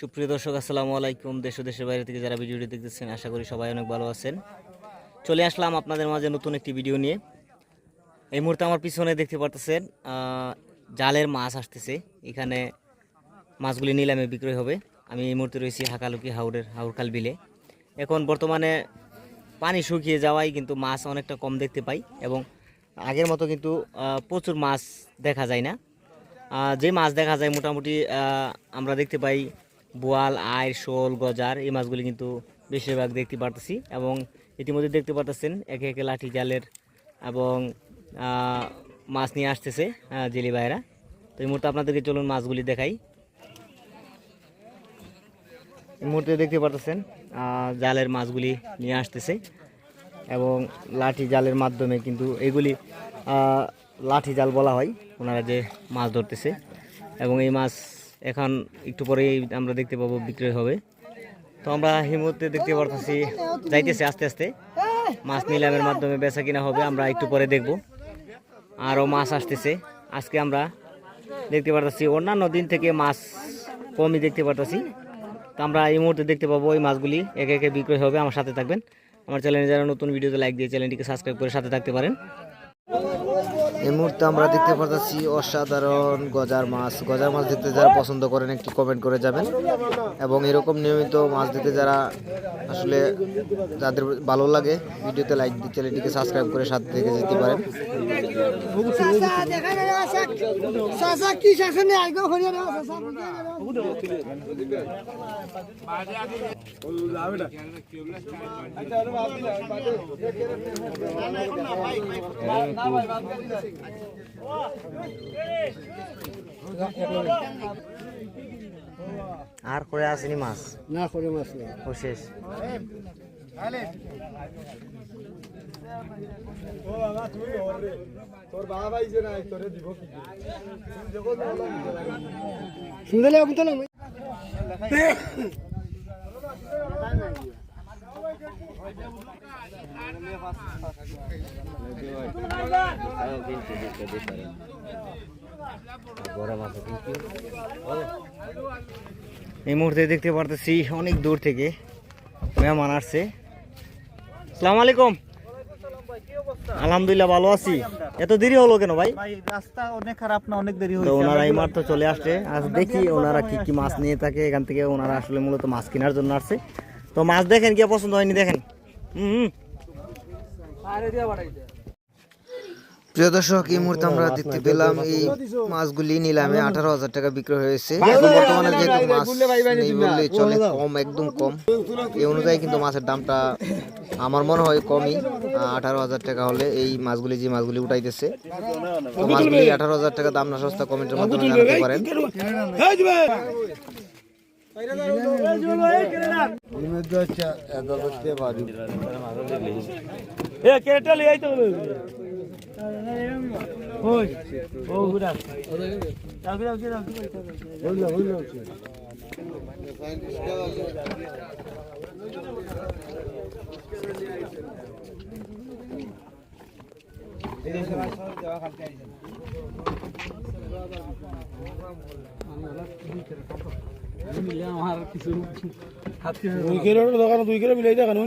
সুপ্রিয় দর্শক, আসসালামু আলাইকুম। দেশ দেশের বাইরে থেকে যারা ভিডিওটি দেখতেছেন, আশা করি সবাই অনেক ভালো আছেন। চলে আসলাম আপনাদের মাঝে নতুন একটি ভিডিও নিয়ে। এই মুহূর্তে আমার পিছনে দেখতে পারতেছেন জালের মাছ আসতেছে। এখানে মাছগুলি নিলামে বিক্রয় হবে। আমি এই মুহূর্তে রয়েছি হাকালুকি হাওড়ের হাওড়খাল বিলে। এখন বর্তমানে পানি শুকিয়ে যাওয়ায় কিন্তু মাছ অনেকটা কম দেখতে পাই এবং আগের মতো কিন্তু প্রচুর মাছ দেখা যায় না। যে মাছ দেখা যায় মোটামুটি আমরা দেখতে পাই বোয়াল আয় শোল, গজার এই মাছগুলি কিন্তু বেশিরভাগ দেখতে পারতেছি এবং ইতিমধ্যে দেখতে পারতেছেন একে একে লাঠি, জালের এবং মাছ নিয়ে আসতেছে জেলি ভাইরা। তো এই মুহূর্তে আপনাদেরকে চলুন মাছগুলি দেখাই। এই মুহূর্তে দেখতে পারতেছেন জালের মাছগুলি নিয়ে আসতেছে এবং লাঠি, জালের মাধ্যমে কিন্তু এগুলি লাঠি, জাল বলা হয়। ওনারা যে মাছ ধরতেছে এবং এই মাছ এখন একটু পরেই আমরা দেখতে পাবো বিক্রয় হবে। তো আমরা মুহূর্তে দেখতে পারতেছি, যাইতেছে আস্তে আস্তে। মাছ নিলামের মাধ্যমে বেচা কিনা হবে, আমরা একটু পরে দেখব। আরও মাছ আসতেছে। আজকে আমরা দেখতে পারতেছি, অন্যান্য দিন থেকে মাছ কমই দেখতে পারতেছি। তো আমরা এই মুহূর্তে দেখতে পাবো ওই মাছগুলি একে একে বিক্রয় হবে। আমার সাথে থাকবেন। আমার চ্যানেলে যারা নতুন, ভিডিওতে লাইক দিয়ে চ্যানেলটিকে সাবস্ক্রাইব করে সাথে থাকতে পারেন। এই মুহূর্তে আমরা দেখতে পাচ্ছি অসাধারণ গজার মাছ। গজার মাছ দেখতে যারা পছন্দ করেন, একটু কমেন্ট করে যাবেন। এবং এরকম নিয়মিত মাছ দিতে যারা আসলে যাদের ভালো লাগে, ভিডিওতে লাইক দিয়ে চ্যানেলটিকে সাবস্ক্রাইব করে সাথে থেকে যেতে পারেন। চাচা কি শাসনে আইগো হরিয়া রে চাচা। আর করে আসেনি মাছ? না করে মাছ না। ও শেষ সুন্দর লাগে বুঝতে লাগবে এই মুহূর্তে দেখতে পারতেছি অনেক দূর থেকে মেহমান আসছে। সালাম আলাইকুম। আলহামদুলিল্লাহ ভালো আছি। এত দেরি হলো কেন ভাই? ভাই রাস্তা অনেক খারাপ না অনেক দেরি হয়েছে। ওনারা এই মাত্র চলে আসছে। আজ দেখি ওনারা কি কি মাছ নিয়ে থাকে। এখান থেকে ওনারা আসলে মূলত মাছ কেনার জন্য আসছে। তো মাছ দেখেন কি পছন্দ হয়নি দেখেন। হুম হুম। প্রিয় দর্শক এই মুহূর্তে আমরা দেখতে পেলাম এই মাছগুলি নিলামে আঠারো হাজার টাকা বিক্রয় হয়েছে। এখন বর্তমানে যেহেতু মাছ নেই বললেই চলে কম একদম কম। এই অনুযায়ী কিন্তু মাছের দামটা আমার মনে হয় কমই। আঠারো হাজার টাকা হলে এই মাছগুলি যে মাছগুলি উঠাইতেছে। তো মাছগুলি আঠারো হাজার টাকা দাম না সস্তা কমেন্টের মাধ্যমে জানাতে পারেন। দুই কিলো দোকানে দুই কিলো মিলাই দেখান